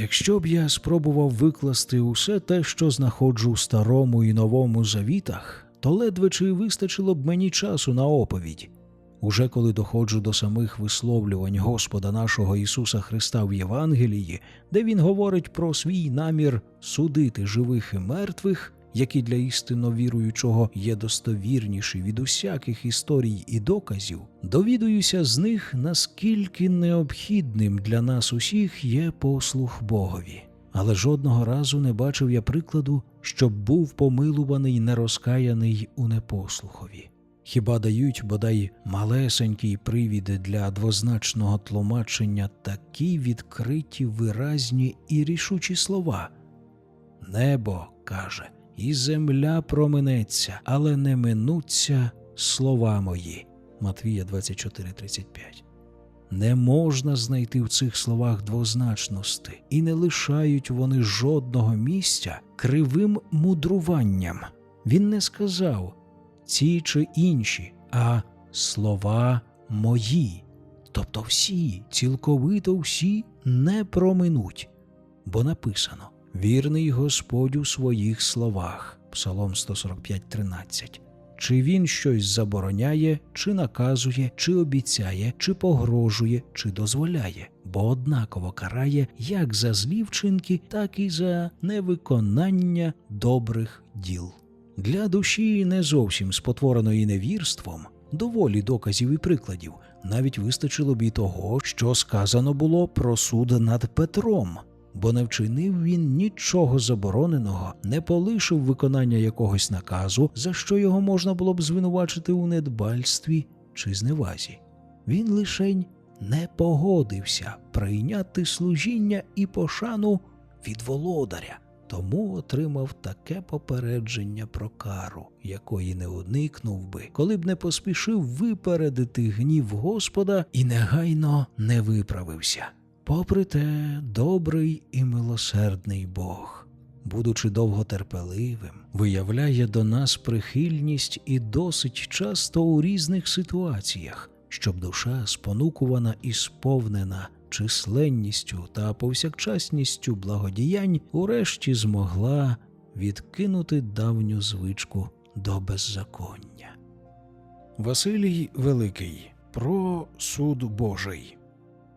Якщо б я спробував викласти усе те, що знаходжу в старому і новому завітах, то ледве чи вистачило б мені часу на оповідь. Уже коли доходжу до самих висловлювань Господа нашого Ісуса Христа в Євангелії, де Він говорить про свій намір судити живих і мертвих, які для істинно віруючого є достовірніші від усяких історій і доказів, довідуюся з них, наскільки необхідним для нас усіх є послух Богові. Але жодного разу не бачив я прикладу, щоб був помилуваний нерозкаяний у непослухові. Хіба дають бодай малесенький привід для двозначного тлумачення такі відкриті, виразні і рішучі слова? Небо каже, і земля проминеться, але не минуться слова мої. Матвія 24:35. Не можна знайти в цих словах двозначності, і не лишають вони жодного місця кривим мудруванням. Він не сказав ці чи інші, а слова мої, тобто всі, цілковито всі не проминуть, бо написано Вірний Господь у своїх словах. Псалом 145:13. Чи він щось забороняє, чи наказує, чи обіцяє, чи погрожує, чи дозволяє, бо однаково карає як за злі вчинки, так і за невиконання добрих діл. Для душі не зовсім спотвореної невірством, доволі доказів і прикладів, навіть вистачило б і того, що сказано було про суд над Петром, бо не вчинив він нічого забороненого, не полишив виконання якогось наказу, за що його можна було б звинувачити у недбальстві чи зневазі. Він лишень не погодився прийняти служіння і пошану від володаря. Тому отримав таке попередження про кару, якої не уникнув би, коли б не поспішив випередити гнів Господа і негайно не виправився. Попри те, добрий і милосердний Бог, будучи довготерпеливим, виявляє до нас прихильність і досить часто у різних ситуаціях, щоб душа, спонукувана і сповнена численністю та повсякчасністю благодіянь, урешті змогла відкинути давню звичку до беззаконня. Василій Великий про суд Божий.